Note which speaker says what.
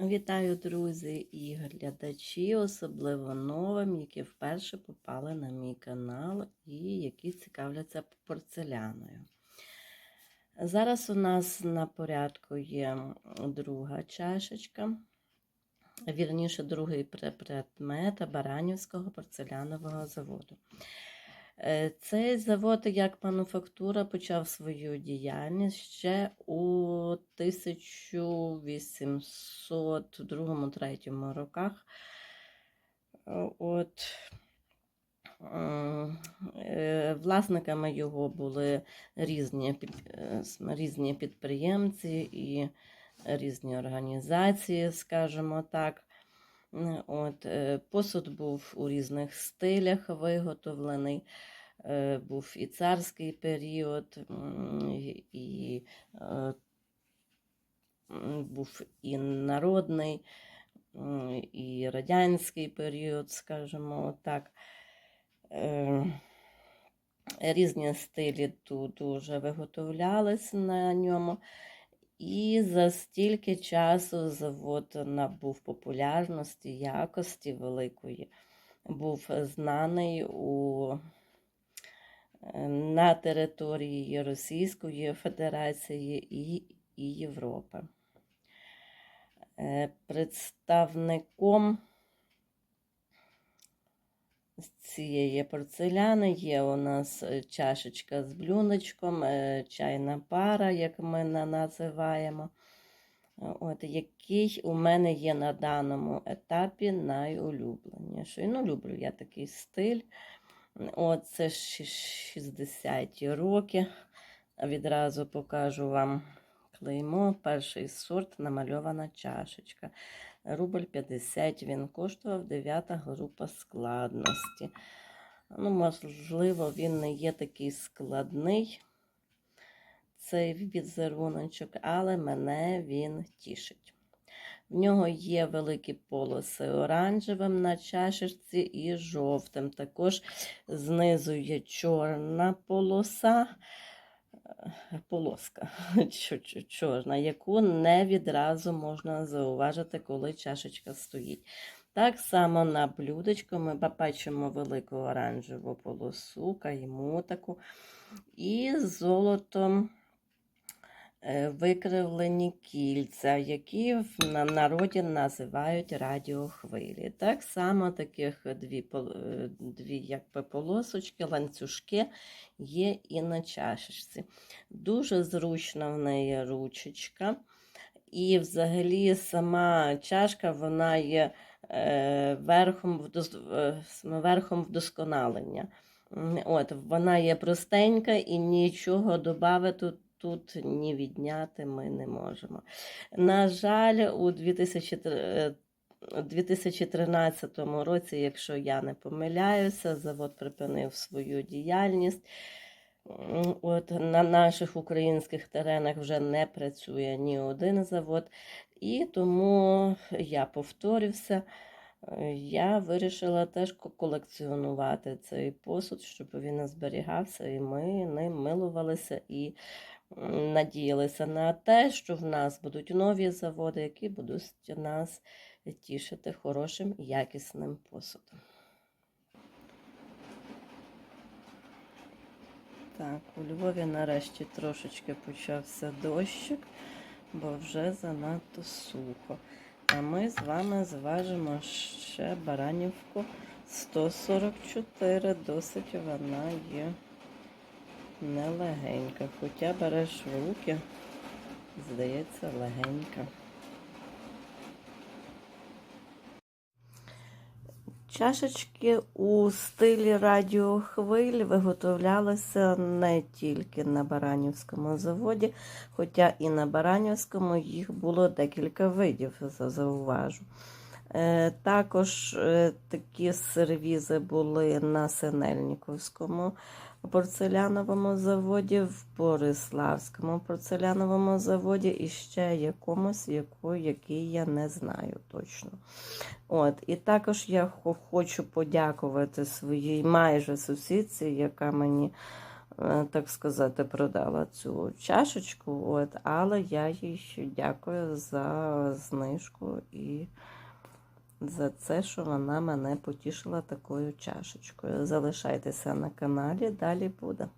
Speaker 1: Вітаю, друзі і глядачі, особливо новим, які вперше попали на мій канал і які цікавляться порцеляною. Зараз у нас на порядку є друга чашечка, вірніше, другий предмет Баранівського порцелянового заводу. Е, Цей завод як мануфактура почав свою діяльність ще у 1802-3 роках. Е, От, е, власниками його були різні, різні підприємці і різні організації, скажімо так. Е, От, е, посуд був у різних стилях виготовлений. Е, Був і царський період, і, був і народний, і радянський період, скажімо так. Різні стилі тут уже виготовлялись на ньому. І за стільки часу завод набув популярності, якості великої, був знаний у, е, на території Російської Федерації і, і Європи. Е, Представником з цієї порцеляни є у нас е, чашечка з блюночком, е, чайна пара, як ми називаємо. Е, От, який у мене є на даному етапі найулюбленіший. Ну, люблю я такий стиль. От, це 60-ті роки. Відразу покажу вам клеймо. Перший сорт намальована чашечка. Рубль 50 він коштував 9 група складності. Ну, можливо, він не є такий складний, цей візеруночок, але мене він тішить. В нього є великі полоси оранжевим на чашечці і жовтим. Також знизу є чорна полоса, полоска чо- чо- чорна, яку не відразу можна зауважити, коли чашечка стоїть. Так само на блюдечку ми бачимо велику оранжеву полосу, кайму таку, і золотом викривлені кільця, які в народі називають радіохвилі. Так само таких дві, е, дві якби, полосочки, ланцюжки є і на чашечці. Дуже зручна в неї ручечка. І взагалі сама чашка вона є е, верхом, е, верхом вдосконалення. От, вона є простенька і нічого додати тут, ні відняти ми не можемо. На жаль, у 2003 е, 2013 році, якщо я не помиляюся, завод припинив свою діяльність. От на наших українських теренах вже не працює ні один завод, і тому я повторюся. е, Я вирішила теж колекціонувати цей посуд, щоб він не зберігався, і ми ним милувалися і надіялися на те, що в нас будуть нові заводи, які будуть нас тішити хорошим якісним посудом. Так, у Львові нарешті трошечки почався дощик, бо вже занадто сухо. А ми з вами зважимо ще баранівку 144. Досить вона є нелегенька. Хоча береш в руки, здається, легенька. Чашечки у стилі радіохвиль виготовлялися не тільки на Баранівському заводі, хоча і на Баранівському їх було декілька видів, зауважу. Е, Також е, такі сервізи були на Синельніковському порцеляновому заводі, в Бориславському порцеляновому заводі і ще якомусь, яку, який я не знаю точно. От, і також я хочу подякувати своїй майже сусідці, яка мені е, так сказати, продала цю чашечку, от, але я їй дякую за знижку і за це, що вона мене потішила такою чашечкою. Залишайтеся на каналі, далі буде.